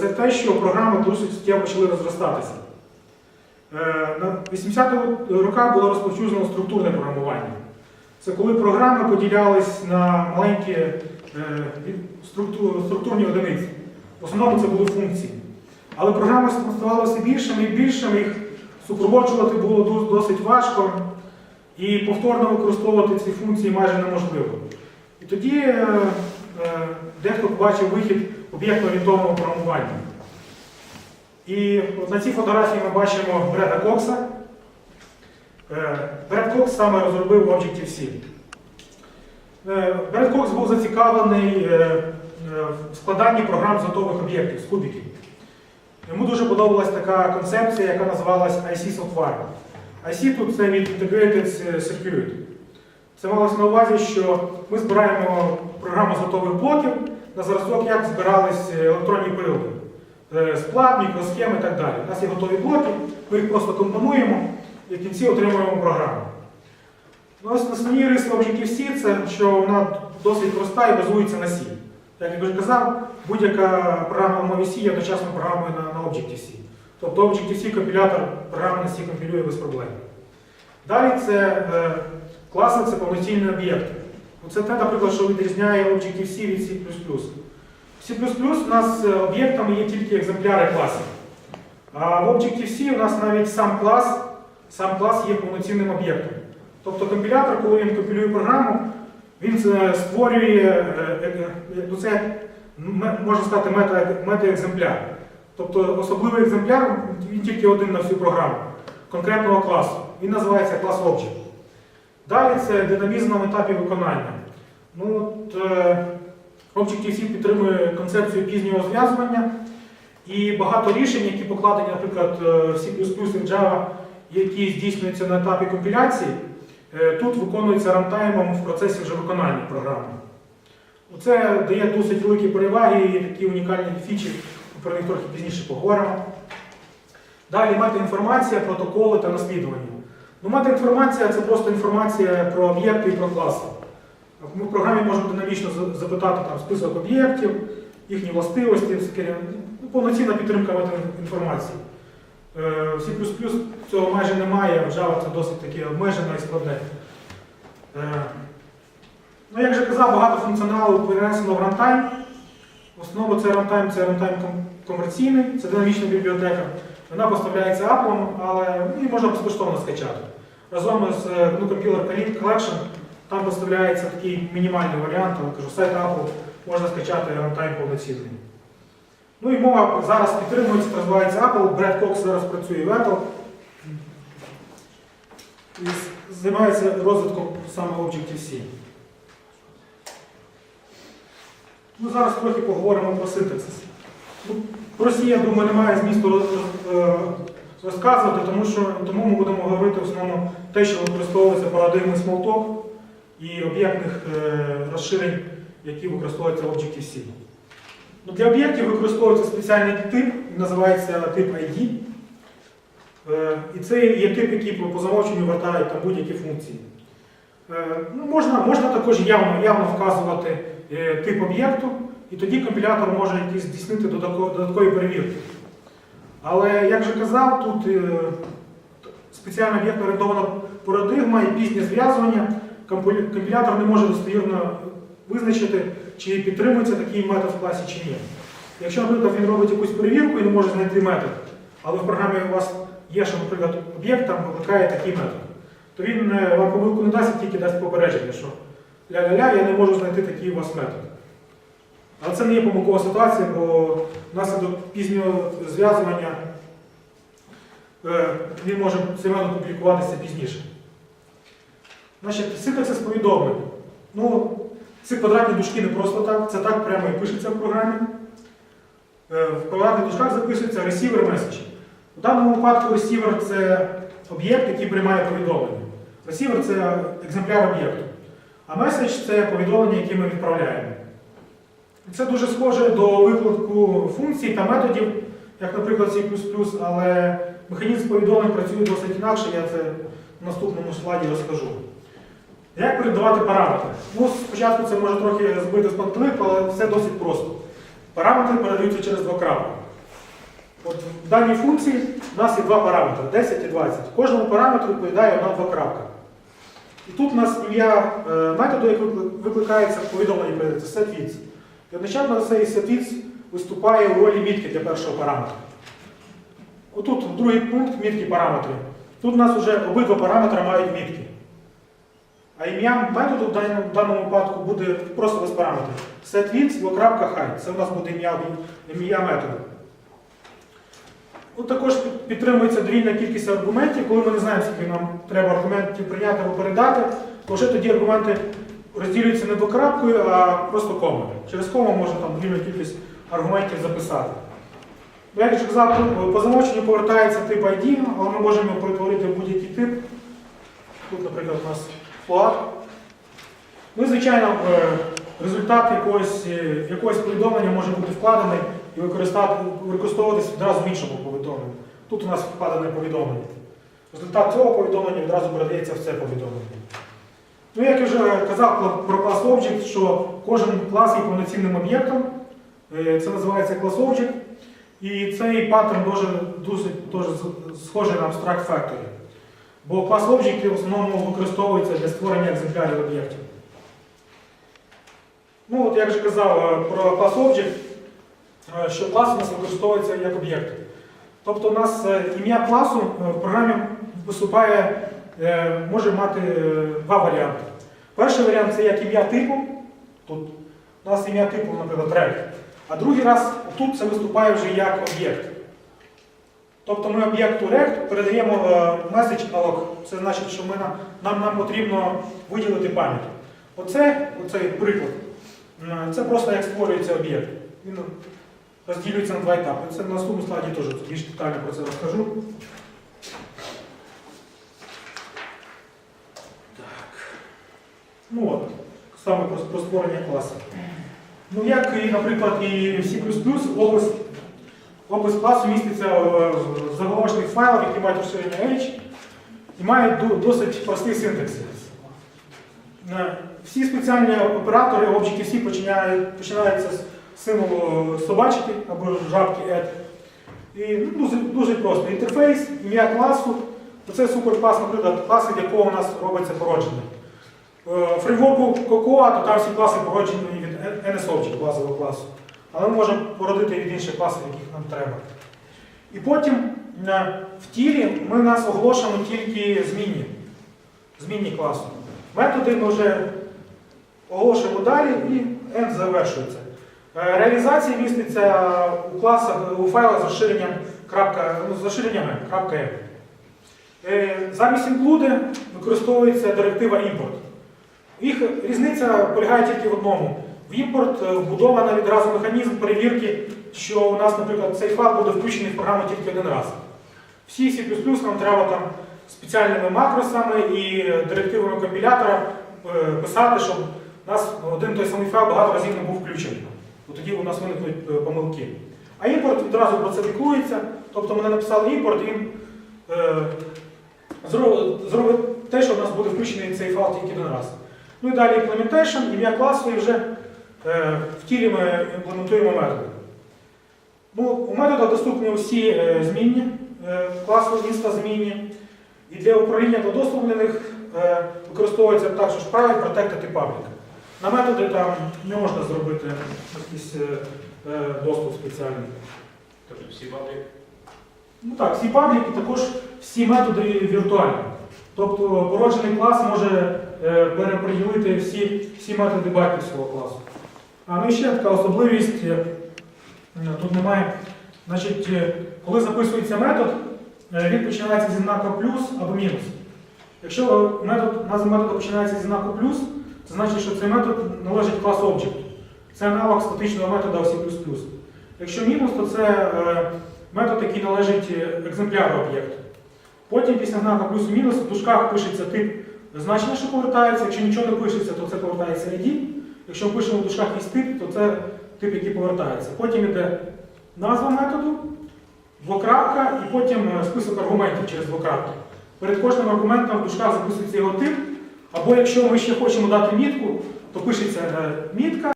це те, що програми досить суттєво почали розростатися. Е, На 80-х роках було розповсюджено структурне програмування. Це коли програми поділялись на маленькі е, структурні одиниці. В основному це були функції. Але програми ставалися більшими і більшими, їх супроводжувати було досить важко, і повторно використовувати ці функції майже неможливо. І тоді е, дехто побачив вихід об'єктно-орієнтованого програмування. І на цій фотографії ми бачимо Бреда Кокса. Е, Бред Кокс саме розробив Objective-C. Е, Бред Кокс був зацікавлений е, в складанні програм з готових об'єктів, з кубиків. Йому дуже подобалась така концепція, яка називалась IC Software. IC тут це від Integrated Circuit. Це малось на увазі, що ми збираємо програму з готових блоків на зразок, як збирались електронні прилади. Е, Сплат, мікросхеми і так далі. У нас є готові блоки, ми їх просто компонуємо і в кінці отримуємо програму. Ну, ось Основні риси Objective-C це, що вона досить проста і базується на C. Як я вже казав, будь-яка програма в мові C є одночасно програмою на, на Objective-C. Тобто Objective-C компілятор програми на C компілює без проблем. Далі це е, класи, це повноцінні об'єкти. Це те, наприклад, що відрізняє Objective-C від C++. В C++ у нас е, об'єктами є тільки екземпляри класів. А в Objective-C у нас навіть сам клас, сам клас є повноцінним об'єктом. Тобто компілятор, коли він компілює програму, він е, створює, е, ну, це можна сказати мета, мета-екземпляр. Тобто особливий екземпляр, він тільки один на всю програму конкретного класу. Він називається клас Object. Далі це динамізм на етапі виконання. Ну, от, е, Objective-C підтримує концепцію пізнього зв'язування і багато рішень, які покладені, наприклад, е, в C++ і Java, які здійснюються на етапі компіляції, е, тут виконуються рантаймом в процесі вже виконання програми. Це дає досить великі переваги і такі унікальні фічі, про них трохи пізніше поговоримо. Далі метаінформація, протоколи та наслідування. Ну, метаінформація це просто інформація про об'єкти і про класи. Ми в програмі можемо динамічно запитати там, список об'єктів, їхні властивості, ну, повноцінна підтримка метаінформації. Е, В C++ цього майже немає, в Java це досить таки обмежено і складне. Е, Ну, як же казав, багато функціоналу перенесено в рантайм. В основному це рантайм, це рантайм комерційний, це динамічна бібліотека. Вона поставляється Apple, але її можна безкоштовно скачати. Разом з е, ну, компілер Collection там поставляється такий мінімальний варіант, але кажу, сайт Apple можна скачати рантайм повноцінний. Ну і мова зараз підтримується, називається Apple. Бред Кокс зараз працює в Apple. І займається розвитком саме Objective-C. Ну, зараз трохи поговоримо про синтаксис. Ну, Про C, я думаю, немає змісту е, розказувати, тому що тому ми будемо говорити в основному те, що використовується парадигми Smalltalk і об'єктних е, розширень, які використовуються в Objective-C. Ну, для об'єктів використовується спеціальний тип, називається тип ID. Е, І це є тип, який по замовченню вертає там будь-які функції. Ну, можна, можна також явно, явно вказувати тип об'єкту, і тоді компілятор може якісь здійснити додатко- додаткові перевірки. Але, як же казав, тут е, спеціально об'єктно орієнтована парадигма і пізнє зв'язування. Компілятор не може достовірно визначити, чи підтримується такий метод в класі чи ні. Якщо, наприклад, він робить якусь перевірку і не може знайти метод, але в програмі у вас є, що, наприклад, об'єкт там викликає такий метод, то він е, вам помилку не дасть, тільки дасть попередження, що ля-ля-ля, я не можу знайти такий у вас метод. Але це не є помилкова ситуація, бо внаслідок пізнього зв'язування е, він може цей метод публікуватися пізніше. Значить, синтаксис повідомлень. Ну, ці квадратні дужки не просто так, це так прямо і пишеться в програмі. Е, В квадратних дужках записується receiver message. У даному випадку receiver це об'єкт, який приймає повідомлення. Receiver це екземпляр об'єкту. А message це повідомлення, яке ми відправляємо. Це дуже схоже до викладку функцій та методів, як, наприклад, C++, але механізм повідомлень працює досить інакше, я це в наступному слайді розкажу. Як передавати параметри? Ну, спочатку це може трохи збити з пантелику, але все досить просто. Параметри передаються через два крапки. От в даній функції у нас є два параметри 10 і 20. Кожному параметру відповідає одна-два крапка. І тут у нас ім'я е, методу, як викликається в повідомленні передається setWidth. І одночасно цей setWidth виступає у ролі мітки для першого параметра. Отут другий пункт мітки параметри. Тут у нас вже обидва параметри мають мітки. А ім'я методу в даному, випадку буде просто без параметрів. setWidth, двокрапка height. Це у нас буде ім'я ім'я методу. Тут також підтримується довільна кількість аргументів. Коли ми не знаємо, скільки нам треба аргументів прийняти або передати, то вже тоді аргументи розділюються не двокрапкою, а просто комою. Через кому можна там довільну кількість аргументів записати. Казав, по замовченню повертається тип ID, але ми можемо перетворити будь-який тип. Тут, наприклад, у нас флаг. Ну і, звичайно, е, результат якогось, е, якогось повідомлення може бути вкладений і використовуватись відразу в іншому повідомленні. Тут у нас вкладене повідомлення. Результат цього повідомлення відразу передається в це повідомлення. Ну, як я вже казав про клас Object, що кожен клас є повноцінним об'єктом. Е, Це називається клас Object. І цей паттерн дуже, дуже, дуже схожий на Abstract Factory. Бо клас Object в основному використовується для створення екземплярів об'єктів. Ну, от я вже казав е, про клас Object, е, що клас у нас використовується як об'єкт. Тобто у нас ім'я класу в програмі виступає, може мати е, два варіанти. Перший варіант це як ім'я типу. Тут у нас ім'я типу, наприклад, рек. А другий раз тут це виступає вже як об'єкт. Тобто ми об'єкту rect передаємо е, message alloc. Це значить, що ми, нам, нам потрібно виділити пам'ять. Оце, оцей приклад, це просто як створюється об'єкт. Він розділюється на два етапи. Це на наступному слайді теж більш детально про це розкажу. Ну от, саме про, про створення класу. Ну, як і, наприклад, і C++, область, область класу міститься в заголовочних файлах, які мають розширення H, і мають досить простий синтаксис. Е, Всі спеціальні оператори Objective-C починаються з символу собачки або жабки add. І ну, дуже, дуже просто. Інтерфейс, ім'я класу. Оце суперклас, наприклад, клас, від якого у нас робиться породження. Е, фреймворку Cocoa, то там всі класи породжені від NSObject базового класу. Але ми можемо породити від інших класів, яких нам треба. І потім е, в тілі ми нас оголошуємо тільки змінні. Змінні класу. Методи ми вже оголошуємо далі і end завершується. Е, Реалізація міститься у класах, у файлах з розширенням крапка, ну, з розширенням M, Замість include використовується директива import. Їх різниця полягає тільки в одному. В імпорт е, вбудовано відразу механізм перевірки, що у нас, наприклад, цей файл буде включений в програму тільки один раз. Всі C++ нам треба там спеціальними макросами і директивами компілятора е, писати, щоб у нас один той самий файл багато разів не був включений. Бо тоді у нас виникнуть е, помилки. А імпорт відразу про це деклується, тобто ми не написали імпорт, він е, зробить, те, що у нас буде включений цей файл тільки один раз. Ну і далі implementation, ім'я класу і вже е, в тілі ми імплементуємо методи. Ну, у метода доступні усі е, змінні, е, класу міста змінні. І для управління до доступу для них е, використовується також private, protected public. На методи там не можна зробити якийсь е, е, доступ спеціальний. Тобто всі бабки Ну так, всі пабліки також всі методи віртуальні. Тобто породжений клас може переподілити всі, всі методи батьківського класу. А ну і ще така особливість, е, тут немає. Значить, е, коли записується метод, е, він починається зі знака плюс або мінус. Якщо метод, назва методу починається зі знаку плюс, це значить, що цей метод належить класу Object. Це аналог статичного метода C++. Якщо мінус, то це е, метод, який належить е, екземпляру об'єкту. Потім після знака плюс і мінус в дужках пишеться тип значення, що повертається. Якщо нічого не пишеться, то це повертається ID. Якщо пишемо в дужках якийсь тип, то це тип, який повертається. Потім йде назва методу, двокрапка і потім е, список аргументів через двокрапки. Перед кожним аргументом в дужках записується його тип. Або якщо ми ще хочемо дати мітку, то пишеться е, мітка.